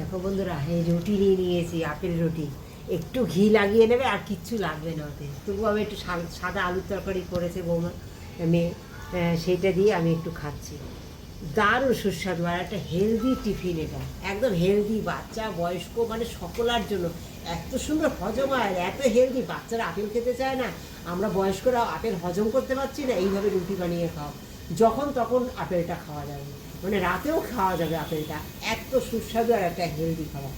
দেখো বন্ধুরা এই রুটি নিয়ে নিয়েছি আপেল রুটি। একটু ঘি লাগিয়ে নেবে আর কিচ্ছু লাগবে না ওতে। তবু আমি একটু সাদা আলুর তরকারি করেছে বৌমা মেয়ে আহ, সেইটা দিয়ে আমি একটু খাচ্ছি। দারুণ সুস্বাদু আর একটা হেলদি টিফিন এটা। একদম হেলদি বাচ্চা বয়স্ক মানে সকলার জন্য। এত সুন্দর হজম হয় এত হেলদি বাচ্চারা আপেল খেতে চায় না আমরা বয়স্করা আপেল হজম করতে পারছি না এইভাবে রুটি বানিয়ে খাও। যখন তখন আপেলটা খাওয়া যাবে। মানে রাতেও খাওয়া যাবে আপেলটা। এত সুস্বাদু আর একটা হেলদি খাবার।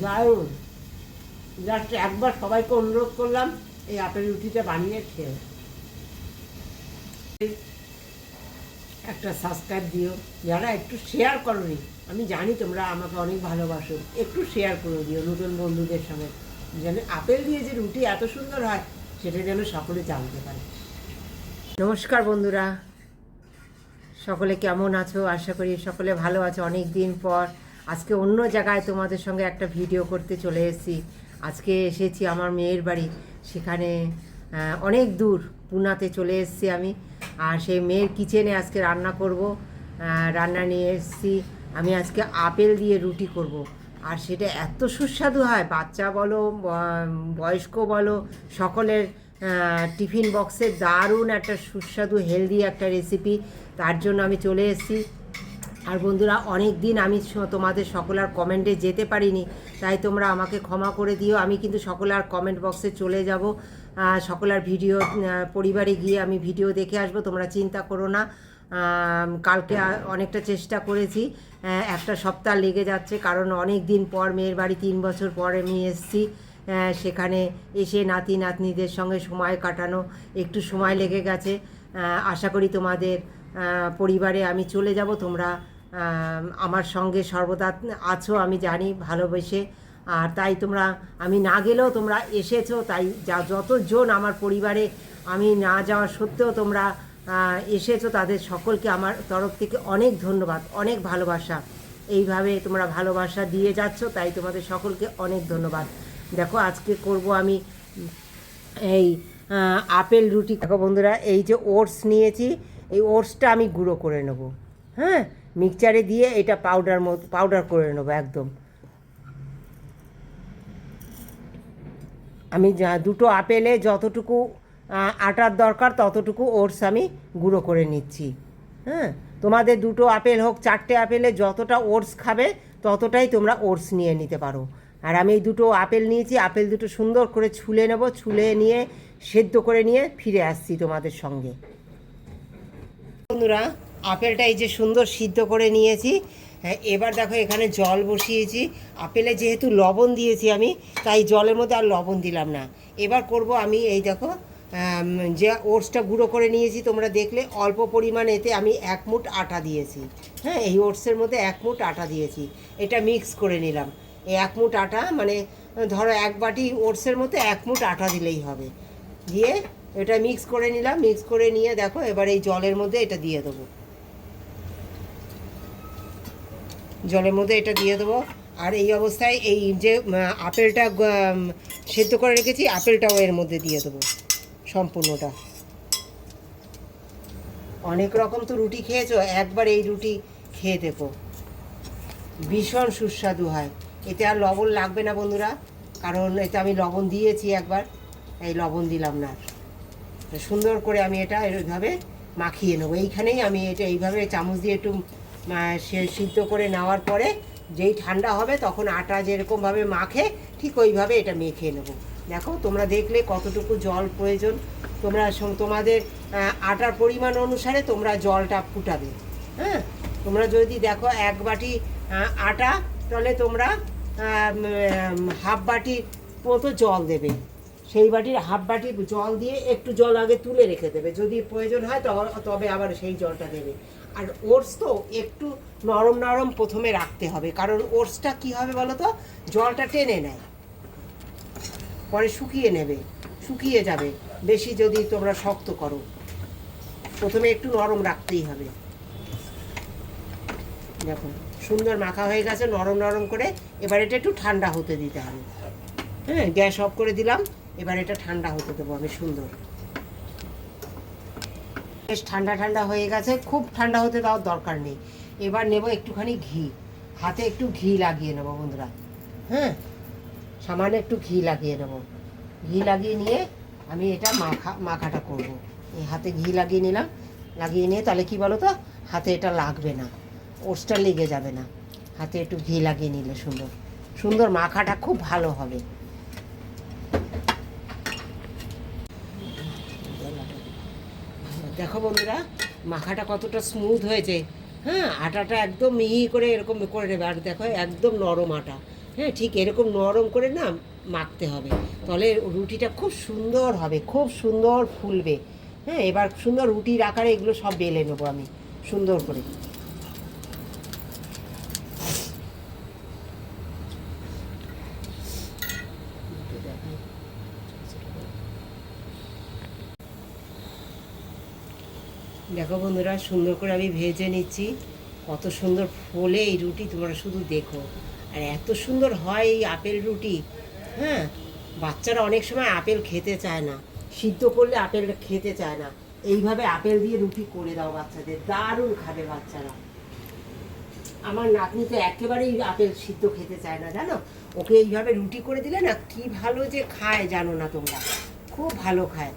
দারুণ। জাস্ট একবার সবাইকে অনুরোধ করলাম, এই আপেল রুটিটা বানিয়ে খেয়ে একটা সাবস্ক্রাইব দিও। যারা একটু শেয়ার করনি, আমি জানি তোমরা আমাকে অনেক ভালোবাসো। একটু শেয়ার করে দিও নতুন বন্ধুদের সঙ্গে। যেন আপেল দিয়ে যে রুটি এত সুন্দর হয়, সেটা যেন সকলে জানতে পারে। নমস্কার বন্ধুরা। সকলে কেমন আছো? আশা করি সকলে ভালো আছো। অনেক দিন পর আজকে অন্য জায়গায় তোমাদের সঙ্গে একটা ভিডিও করতে চলে এসেছি। আজকে এসেছি আমার মেয়ের বাড়ি। সেখানে অনেক দূর পুনাতে চলে এসেছি আমি। আর সেই মেয়ের কিচেনে আজকে রান্না করব। রান্না নিয়ে এসেছি। আমি আজকে আপেল দিয়ে রুটি করব। আর সেটা এত সুস্বাদু হয়। বাচ্চা বলো বয়স্ক বলো, সকলের টিফিন বক্সে দারুণ একটা সুস্বাদু, হেলদি একটা রেসিপি তার জন্য আমি চলে এসেছি। আর বন্ধুরা অনেক দিন আমি তোমাদের সকলার কমেন্টে যেতে পারিনি। তাই তোমরা আমাকে ক্ষমা করে দিও। আমি কিন্তু সকলার কমেন্ট বক্সে চলে যাব। সকলার ভিডিও পরিবারে গিয়ে আমি ভিডিও দেখে আসব। তোমরা চিন্তা করো না। কালকে অনেকটা চেষ্টা করেছি। একটা সপ্তাহ লেগে যাচ্ছে। কারণ অনেক দিন পর, মেয়ের বাড়ি তিন বছর পর আমি এসেছি। সেখানে এসে নাতি নাতনিদের সঙ্গে সময় কাটানো, একটু সময় লেগে গেছে। আশা করি তোমাদের পরিবারে আমি চলে যাব। তোমরা আমার সঙ্গে সর্বদা আছো, আমি জানি ভালোবেসে। আর তাই তোমরা, আমি না গেলেও তোমরা এসেছ, তাই যা যতজন আমার পরিবারে আমি না যাওয়া সত্ত্বেও তোমরা এসেছ, তাদের সকলকে আমার তরফ থেকে অনেক ধন্যবাদ, অনেক ভালোবাসা। এইভাবে তোমরা ভালোবাসা দিয়ে যাচ্ছ, তাই তোমাদের সকলকে অনেক ধন্যবাদ। দেখো, আজকে করব আমি এই আপেল রুটি। দেখো বন্ধুরা, এই যে ওটস নিয়েছি, এই ওটসটা আমি গুঁড়ো করে নেব। হ্যাঁ মিক্সচারে দিয়ে এটা পাউডার মতো পাউডার করে নেব একদম। আমি যা, দুটো আপেলে যতটুকু আটার দরকার ততটুকু ওটস আমি গুঁড়ো করে নিচ্ছি। হ্যাঁ তোমাদের দুটো আপেল হোক, চারটে আপেলে যতটা ওটস খাবে, ততটাই তোমরা ওটস নিয়ে নিতে পারো। আর আমি এই দুটো আপেল নিয়েছি, আপেল দুটো সুন্দর করে ছুলে নেব, ছুলে নিয়ে সেদ্ধ করে নিয়ে ফিরে আসছি তোমাদের সঙ্গে। বন্ধুরা, আপেলটা এই যে সুন্দর সিদ্ধ করে নিয়েছি। হ্যাঁ এবার দেখো এখানে জল বসিয়েছি। আপেলে যেহেতু লবণ দিয়েছি আমি, তাই জলের মধ্যে আর লবণ দিলাম না। এবার করব আমি এই দেখো যে ওটসটা গুঁড়ো করে নিয়েছি, তোমরা দেখলে অল্প পরিমাণ এতে আমি এক মুঠ আটা দিয়েছি। হ্যাঁ এই ওটসের মধ্যে এক মুঠ আটা দিয়েছি। এটা মিক্স করে নিলাম। এই এক মুঠ আটা মানে ধরো এক বাটি ওটসের মধ্যে এক মুঠ আটা দিলেই হবে। দিয়ে এটা মিক্স করে নিলাম মিক্স করে নিয়ে দেখো, এবার এই জলের মধ্যে এটা দিয়ে দেবো। জলের মধ্যে এটা দিয়ে দেবো। আর এই অবস্থায় এই যে আপেলটা সেদ্ধ করে রেখেছি, আপেলটাও এর মধ্যে দিয়ে দেবো, সম্পূর্ণটা। অনেক রকম তো রুটি খেয়েছো, একবার এই রুটি খেয়ে দেখো। ভীষণ সুস্বাদু হয়। এতে আর লবণ লাগবে না বন্ধুরা, কারণ এতে আমি লবণ দিয়েছি একবার, এই লবণ দিলাম না। সুন্দর করে আমি এটা এইভাবে মাখিয়ে নেব। এইখানেই আমি এটা এইভাবে চামচ দিয়ে একটু সিদ্ধ করে নেওয়ার পরে যেই ঠান্ডা হবে তখন আটা যেরকমভাবে মাখে, ঠিক ওইভাবে এটা মেখে নেব। দেখো, তোমরা দেখলে কতটুকু জল প্রয়োজন। তোমরা তোমাদের আটার পরিমাণ অনুসারে তোমরা জলটা ফুটাবে। হ্যাঁ? তোমরা যদি দেখো এক বাটি আটা তাহলে তোমরা হাফ বাটি মতো জল দেবে। সেই বাটির হাফ বাটি জল দিয়ে একটু জল আগে তুলে রেখে দেবে। যদি প্রয়োজন হয় তবে তবে আবার সেই জলটা দেবে। আর ওটস তো একটু নরম নরম প্রথমে রাখতে হবে, কারণ ওটসটা কী হবে বলো তো? জলটা টেনে নেয়। পরে শুকিয়ে নেবে, শুকিয়ে যাবে। বেশি যদি তোমরা শক্ত করো, প্রথমে একটু নরম রাখতেই হবে। দেখো। সুন্দর মাখা হয়ে গেছে, নরম নরম করে। এবার এটা একটু ঠান্ডা হতে দিতে হবে। হ্যাঁ গ্যাস অফ করে দিলাম। এবার এটা ঠান্ডা হতে দেবো আমি সুন্দর। বেশ ঠান্ডা ঠান্ডা হয়ে গেছে। খুব ঠান্ডা হতে দেওয়ার দরকার নেই। এবার নেব একটুখানি ঘি। হাতে একটু ঘি লাগিয়ে নেব বন্ধুরা। হ্যাঁ সামান্য একটু ঘি লাগিয়ে নেব। ঘি লাগিয়ে নিয়ে আমি এটা মাখা, মাখাটা করব। এই হাতে ঘি লাগিয়ে নিলাম। লাগিয়ে নিয়ে তাহলে কি বলো তো হাতে এটা লাগবে না। ওটসটা লেগে যাবে না। হাতে একটু ঘি লাগিয়ে নিলে সুন্দর। সুন্দর মাখাটা খুব ভালো হবে। দেখো বন্ধুরা, মাখাটা কতটা স্মুথ হয়েছে। হ্যাঁ আটাটা একদম মিহি করে এরকম করে নেবে। আর দেখো, একদম নরম আটা। হ্যাঁ ঠিক এরকম নরম করে না মাখতে হবে। তাহলে রুটিটা খুব সুন্দর হবে, খুব সুন্দর ফুলবে। হ্যাঁ এবার সুন্দর রুটির আকারে এগুলো সব বেলে নেব আমি, সুন্দর করে। দেখো বন্ধুরা, সুন্দর করে আমি ভেজে নিচ্ছি। কত সুন্দর ফোলে এই রুটি, তোমরা শুধু দেখো। আর এত সুন্দর হয় এই আপেল রুটি হ্যাঁ? বাচ্চারা অনেক সময় আপেল খেতে চায় না। সিদ্ধ করলে আপেল খেতে চায় না। এইভাবে আপেল দিয়ে রুটি করে দাও বাচ্চাদের, দারুণ খাবে বাচ্চারা। আমার নাতনি তো একেবারেই আপেল সিদ্ধ খেতে চায় না, জানো? ওকে এইভাবে রুটি করে দিলে না কি ভালো যে খায় জানো না তোমরা? খুব ভালো খায়।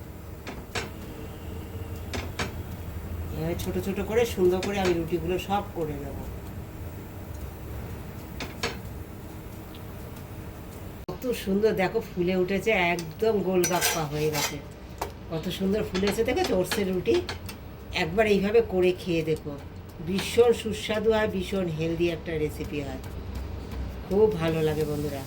এভাবে ছোট ছোট করে সুন্দর করে আমি রুটিগুলো সব করে নেব। কত সুন্দর, দেখো ফুলে উঠেছে, একদম গোলগাপ্পা হয়ে গেছে। কত সুন্দর ফুলেছে দেখো ওটসের রুটি। একবার এইভাবে করে খেয়ে দেখো। ভীষণ সুস্বাদু হয় ভীষণ হেলদি একটা রেসিপি হয়। খুব ভালো লাগে বন্ধুরা।